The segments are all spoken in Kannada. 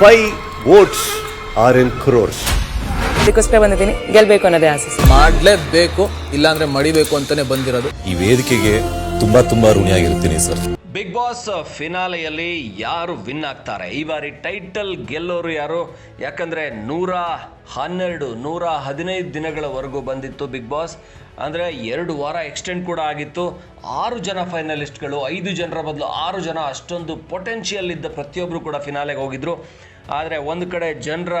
Five votes are in crores ಅದಕ್ಕೋಸ್ಕರ ಬಂದಿದ್ದೀನಿ. ಗೆಲ್ಬೇಕು ಅನ್ನೋದೇ ಆಸೆ. ಮಾಡಲೇಬೇಕು ಇಲ್ಲಾಂದ್ರೆ ಮಡಿಬೇಕು ಅಂತಾನೆ ಬಂದಿರೋದು. ಈ ವೇದಿಕೆಗೆ ತುಂಬಾ ತುಂಬಾ ಋಣಿಯಾಗಿರ್ತೀನಿ ಸರ್. ಬಿಗ್ ಬಾಸ್ ಫಿನಾಲೆಯಲ್ಲಿ ಯಾರು ವಿನ್ ಆಗ್ತಾರೆ? ಈ ಬಾರಿ ಟೈಟಲ್ ಗೆಲ್ಲೋರು ಯಾರು? ಯಾಕಂದರೆ ನೂರ ಹನ್ನೆರಡು, ನೂರ ಹದಿನೈದು ದಿನಗಳವರೆಗೂ ಬಂದಿತ್ತು ಬಿಗ್ ಬಾಸ್ ಅಂದರೆ ಎರಡು ವಾರ ಎಕ್ಸ್ಟೆಂಡ್ ಕೂಡ ಆಗಿತ್ತು. ಆರು ಜನ ಫೈನಲಿಸ್ಟ್ಗಳು ಐದು ಜನರ ಬದಲು ಆರು ಜನ ಅಷ್ಟೊಂದು ಪೊಟೆನ್ಷಿಯಲ್ ಇದ್ದ ಪ್ರತಿಯೊಬ್ಬರು ಕೂಡ ಫಿನಾಲೆಗೆ ಹೋಗಿದ್ರು. ಆದರೆ ಒಂದು ಕಡೆ ಜನರ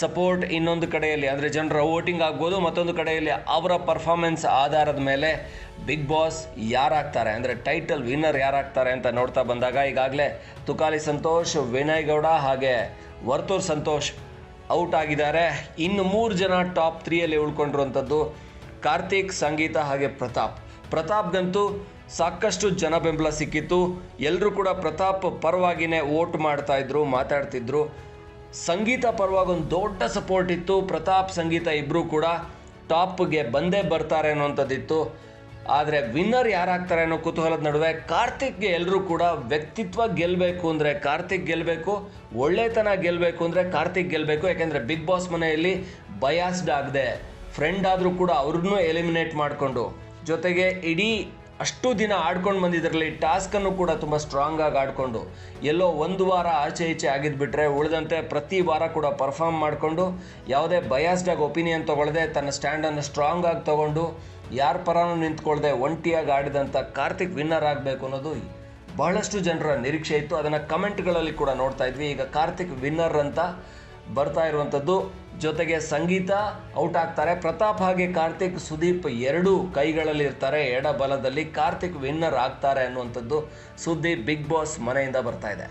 ಸಪೋರ್ಟ್ ಇನ್ನೊಂದು ಕಡೆಯಲ್ಲಿ, ಅಂದರೆ ಜನರ ವೋಟಿಂಗ್ ಆಗ್ಬೋದು, ಮತ್ತೊಂದು ಕಡೆಯಲ್ಲಿ ಅವರ ಪರ್ಫಾರ್ಮೆನ್ಸ್ ಆಧಾರದ ಮೇಲೆ ಬಿಗ್ ಬಾಸ್ ಯಾರಾಗ್ತಾರೆ, ಅಂದರೆ ಟೈಟಲ್ ವಿನ್ನರ್ ಯಾರಾಗ್ತಾರೆ ಅಂತ ನೋಡ್ತಾ ಬಂದಾಗ ಈಗಾಗಲೇ ತುಕಾಲಿ ಸಂತೋಷ್, ವಿನಯ್ ಗೌಡ ಹಾಗೆ ವರ್ತೂರ್ ಸಂತೋಷ್ ಔಟ್ ಆಗಿದ್ದಾರೆ. ಇನ್ನು ಮೂರು ಜನ ಟಾಪ್ ತ್ರೀಯಲ್ಲಿ ಉಳ್ಕೊಂಡಿರುವಂಥದ್ದು ಕಾರ್ತಿಕ್, ಸಂಗೀತ ಹಾಗೆ ಪ್ರತಾಪ್. ಪ್ರತಾಪ್ಗಂತೂ ಸಾಕಷ್ಟು ಜನ ಬೆಂಬಲ ಸಿಕ್ಕಿತ್ತು. ಎಲ್ಲರೂ ಕೂಡ ಪ್ರತಾಪ್ ಪರವಾಗಿನೇ ವೋಟ್ ಮಾಡ್ತಾ ಇದ್ರು, ಮಾತಾಡ್ತಿದ್ರು. ಸಂಗೀತ ಪರವಾಗಿ ಒಂದು ದೊಡ್ಡ ಸಪೋರ್ಟ್ ಇತ್ತು. ಪ್ರತಾಪ್ ಸಂಗೀತ ಇಬ್ಬರೂ ಕೂಡ ಟಾಪ್ಗೆ ಬಂದೇ ಬರ್ತಾರೆ ಅನ್ನೋಂಥದ್ದಿತ್ತು ಆದರೆ ವಿನ್ನರ್ ಯಾರಾಗ್ತಾರೆ ಅನ್ನೋ ಕುತೂಹಲದ ನಡುವೆ ಕಾರ್ತಿಕ್ಗೆ ಎಲ್ಲರೂ ಕೂಡ ವ್ಯಕ್ತಿತ್ವ ಗೆಲ್ಲಬೇಕು ಅಂದರೆ ಕಾರ್ತಿಕ್ ಗೆಲ್ಲಬೇಕು ಒಳ್ಳೆತನ ಗೆಲ್ಲಬೇಕು ಅಂದರೆ ಕಾರ್ತಿಕ್ ಗೆಲ್ಲಬೇಕು ಯಾಕೆಂದರೆ ಬಿಗ್ ಬಾಸ್ ಮನೆಯಲ್ಲಿ ಬಯಾಸ್ಡ್ ಆಗದೆ. ಫ್ರೆಂಡ್ ಆದರೂ ಕೂಡ ಅವ್ರನ್ನೂ ಎಲಿಮಿನೇಟ್ ಮಾಡಿಕೊಂಡು. ಜೊತೆಗೆ ಇಡೀ ಅಷ್ಟು ದಿನ ಆಡ್ಕೊಂಡು ಬಂದಿದ್ದರಲ್ಲಿ ಟಾಸ್ಕನ್ನು ಕೂಡ ತುಂಬ ಸ್ಟ್ರಾಂಗ್ ಆಗಿ ಆಡಿಕೊಂಡು ಎಲ್ಲೋ ಒಂದು ವಾರ ಆಚೆ ಈಚೆ ಆಗಿದ್ಬಿಟ್ರೆ ಉಳಿದಂತೆ ಪ್ರತಿ ವಾರ ಕೂಡ ಪರ್ಫಾರ್ಮ್ ಮಾಡಿಕೊಂಡು ಯಾವುದೇ ಬಯಾಸ್ಡ್ ಆಗಿ ಒಪಿನಿಯನ್ ತೊಗೊಳ್ಳದೆ ತನ್ನ ಸ್ಟ್ಯಾಂಡನ್ನು ಸ್ಟ್ರಾಂಗ್ ಆಗಿ ತೊಗೊಂಡು ಯಾರ ಪರನೂ ನಿಂತ್ಕೊಳ್ಳದೆ ಒಂಟಿಯಾಗಿ ಆಡಿದಂಥ ಕಾರ್ತಿಕ್ ವಿನ್ನರ್ ಆಗಬೇಕು ಅನ್ನೋದು ಬಹಳಷ್ಟು ಜನರ ನಿರೀಕ್ಷೆ ಇತ್ತು. ಅದನ್ನು ಕಮೆಂಟ್ಗಳಲ್ಲಿ ಕೂಡ ನೋಡ್ತಾ ಇದ್ವಿ. ಈಗ ಕಾರ್ತಿಕ್ ವಿನ್ನರ್ ಅಂತ ಬರ್ತಾ ಇರುವಂಥದ್ದು ಜೊತೆಗೆ ಸಂಗೀತ ಔಟ್ ಆಗ್ತಾರೆ. ಪ್ರತಾಪ್ ಹಾಗೆ ಕಾರ್ತಿಕ್, ಸುದೀಪ್ ಎರಡೂ ಕೈಗಳಲ್ಲಿ ಇರ್ತಾರೆ ಎಡ ಬಲದಲ್ಲಿ ಕಾರ್ತಿಕ್ ವಿನ್ನರ್ ಆಗ್ತಾರೆ ಅನ್ನುವಂಥದ್ದು ಸುದ್ದಿ ಬಿಗ್ ಬಾಸ್ ಮನೆಯಿಂದ ಬರ್ತಾ ಇದೆ.